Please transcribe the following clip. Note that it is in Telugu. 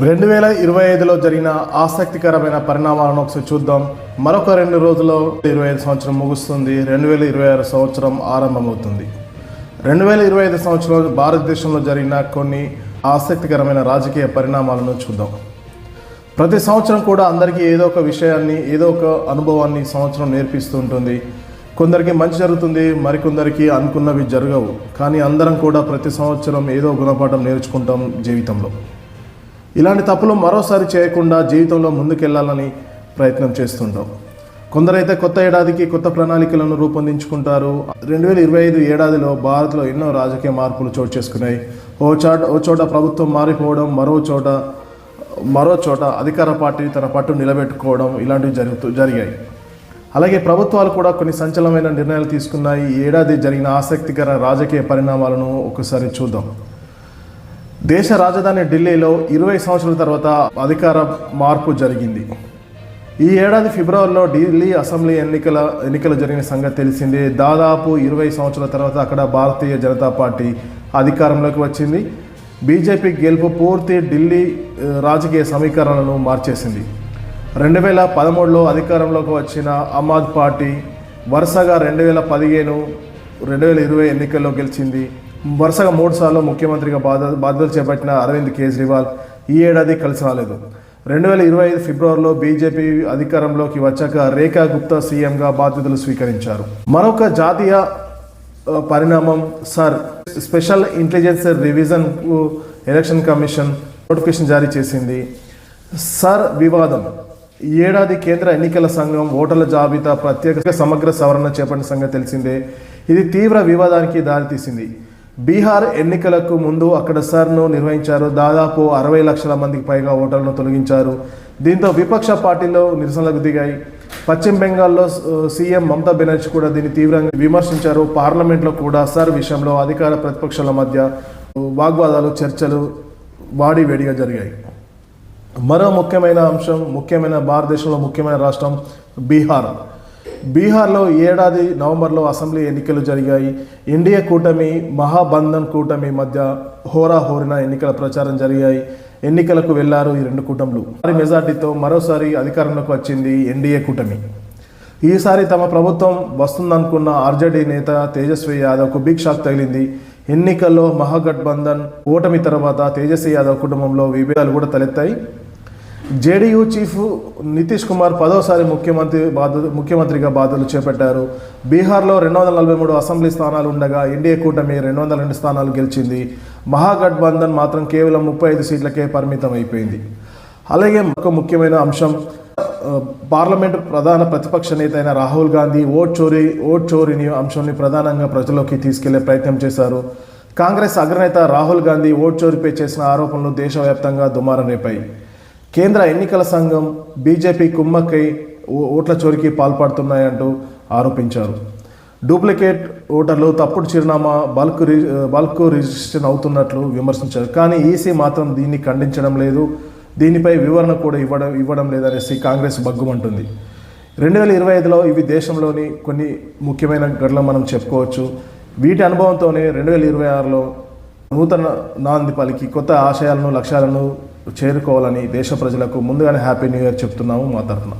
రెండు వేల ఇరవై ఐదులో జరిగిన ఆసక్తికరమైన పరిణామాలను ఒకసారి చూద్దాం. మరొక రెండు రోజుల్లో ఇరవై ఐదు సంవత్సరం ముగుస్తుంది. రెండు వేల ఇరవై ఆరు సంవత్సరం ఆరంభమవుతుంది. రెండు వేల ఇరవై ఐదు సంవత్సరంలో భారతదేశంలో జరిగిన కొన్ని ఆసక్తికరమైన రాజకీయ పరిణామాలను చూద్దాం. ప్రతి సంవత్సరం కూడా అందరికీ ఏదో ఒక విషయాన్ని ఏదో ఒక అనుభవాన్ని సంవత్సరం నేర్పిస్తూ ఉంటుంది. కొందరికి మంచి జరుగుతుంది మరికొందరికి అనుకున్నవి జరగవు. కానీ అందరం కూడా ప్రతి సంవత్సరం ఏదో గుణపాఠం నేర్చుకుంటాం జీవితంలో. ఇలాంటి తప్పులు మరోసారి చేయకుండా జీవితంలో ముందుకెళ్ళాలని ప్రయత్నం చేస్తుంటాం. కొందరైతే కొత్త ఏడాదికి కొత్త ప్రణాళికలను రూపొందించుకుంటారు. రెండు వేల ఇరవై ఐదు ఏడాదిలో భారత్లో ఎన్నో రాజకీయ మార్పులు చోటు చేసుకున్నాయి. ఓ చోట ఓ చోట ప్రభుత్వం మారిపోవడం మరో చోట మరో చోట అధికార పార్టీ తన పట్టు నిలబెట్టుకోవడం ఇలాంటివి జరుగుతూ జరిగాయి. అలాగే ప్రభుత్వాలు కూడా కొన్ని సంచలనమైన నిర్ణయాలు తీసుకున్నాయి. ఈ ఏడాది జరిగిన ఆసక్తికర రాజకీయ పరిణామాలను ఒకసారి చూద్దాం. దేశ రాజధాని ఢిల్లీలో ఇరవై సంవత్సరాల తర్వాత అధికార మార్పు జరిగింది. ఈ ఏడాది ఫిబ్రవరిలో ఢిల్లీ అసెంబ్లీ ఎన్నికల ఎన్నికలు జరిగిన సంగతి తెలిసిందే. దాదాపు ఇరవై సంవత్సరాల తర్వాత అక్కడ భారతీయ జనతా పార్టీ అధికారంలోకి వచ్చింది. బీజేపీ గెలుపు పూర్తి ఢిల్లీ రాజకీయ సమీకరణలను మార్చేసింది. రెండు వేల పదమూడులో అధికారంలోకి వచ్చిన ఆమ్ పార్టీ వరుసగా రెండు వేల పదిహేను రెండు వేల ఇరవై ఎన్నికల్లో గెలిచింది. వరుసగా మూడు సార్లు ముఖ్యమంత్రిగా బాధ్యత బాధ్యతలు చేపట్టిన అరవింద్ కేజ్రీవాల్ ఈ ఏడాది కలిసి రాలేదు. రెండు వేల ఇరవై ఐదు ఫిబ్రవరిలో బీజేపీ అధికారంలోకి వచ్చాక రేఖా గుప్తా సీఎంగా బాధ్యతలు స్వీకరించారు. మరొక జాతీయ పరిణామం sir special intelligence revision election commission notification జారీ చేసింది. సార్ వివాదం. ఈ ఏడాది కేంద్ర ఎన్నికల సంఘం ఓటర్ల జాబితా ప్రత్యేక సమగ్ర సవరణ చేపట్టిన సంగతి తెలిసిందే. ఇది తీవ్ర వివాదానికి దారితీసింది. బీహార్ ఎన్నికలకు ముందు అక్కడ సర్ను నిర్వహించారు. దాదాపు అరవై లక్షల మందికి పైగా ఓటర్లను తొలగించారు. దీంతో విపక్ష పార్టీలు నిరసనలకు దిగాయి. పశ్చిమ బెంగాల్లో సీఎం మమతా బెనర్జీ కూడా దీన్ని తీవ్రంగా విమర్శించారు. పార్లమెంట్లో కూడా సర్ విషయంలో అధికార ప్రతిపక్షాల మధ్య వాగ్వాదాలు చర్చలు వాడి వేడిగా జరిగాయి. మరో ముఖ్యమైన అంశం ముఖ్యమైన భారతదేశంలో ముఖ్యమైన రాష్ట్రం బీహార్. బీహార్లో ఈ ఏడాది నవంబర్లో అసెంబ్లీ ఎన్నికలు జరిగాయి. ఎన్డీఏ కూటమి మహాబంధన్ కూటమి మధ్య హోరాహోరిన ఎన్నికల ప్రచారం జరిగాయి. ఎన్నికలకు వెళ్ళారు ఈ రెండు కూటములు. వారి మెజార్టీతో మరోసారి అధికారంలోకి వచ్చింది ఎన్డీఏ కూటమి. ఈసారి తమ ప్రభుత్వం వస్తుందనుకున్న ఆర్జేడీ నేత తేజస్వి యాదవ్కు బిగ్ షాక్ తగిలింది. ఎన్నికల్లో మహాగఠబంధన్ ఓటమి తర్వాత తేజస్వి యాదవ్ కుటుంబంలో విభేదాలు కూడా తలెత్తాయి. జేడీయూ చీఫ్ నితీష్ కుమార్ పదోసారి ముఖ్యమంత్రి బాధ్యత ముఖ్యమంత్రిగా బాధ్యతలు చేపట్టారు. బీహార్లో రెండు వందల నలభై మూడు అసెంబ్లీ స్థానాలు ఉండగా ఎన్డీఏ కూటమి రెండు వందల రెండు స్థానాలు గెలిచింది. మహాగఠబంధన్ మాత్రం కేవలం ముప్పై ఐదు సీట్లకే పరిమితం అయిపోయింది అలాగే ఒక ముఖ్యమైన అంశం పార్లమెంటు ప్రధాన ప్రతిపక్ష నేత అయిన రాహుల్ గాంధీ ఓట్ చోరీ ఓట్ చోరీని అంశాన్ని ప్రధానంగా ప్రజల్లోకి తీసుకెళ్ళే ప్రయత్నం చేశారు. కాంగ్రెస్ అగ్రనేత రాహుల్ గాంధీ ఓట్ చోరీపై చేసిన ఆరోపణలు దేశవ్యాప్తంగా దుమారం రేపాయి. కేంద్ర ఎన్నికల సంఘం బీజేపీ కుమ్మక్కై ఓ- ఓట్ల చోరికి పాల్పడుతున్నాయంటూ ఆరోపించారు. డూప్లికేట్ ఓటర్లు తప్పుడు చిరునామా బల్క్ రి బల్క్ రిజిస్ట్రేషన్ అవుతున్నట్లు విమర్శించారు. కానీ ఈసీ మాత్రం దీన్ని ఖండించడం లేదు. దీనిపై వివరణ కూడా ఇవ్వడం ఇవ్వడం లేదనేసి కాంగ్రెస్ బగ్గుమంటుంది రెండు వేల ఇరవై ఐదులో ఇవి దేశంలోని కొన్ని ముఖ్యమైన ఘటనలు మనం చెప్పుకోవచ్చు. వీటి అనుభవంతోనే రెండు వేల ఇరవై ఆరులో నూతన నాంది పలికి కొత్త ఆశయాలను లక్ష్యాలను చేరుకోవాలని దేశ ప్రజలకు ముందుగానే హ్యాపీ న్యూ ఇయర్ చెప్తున్నాము మా తరఫున.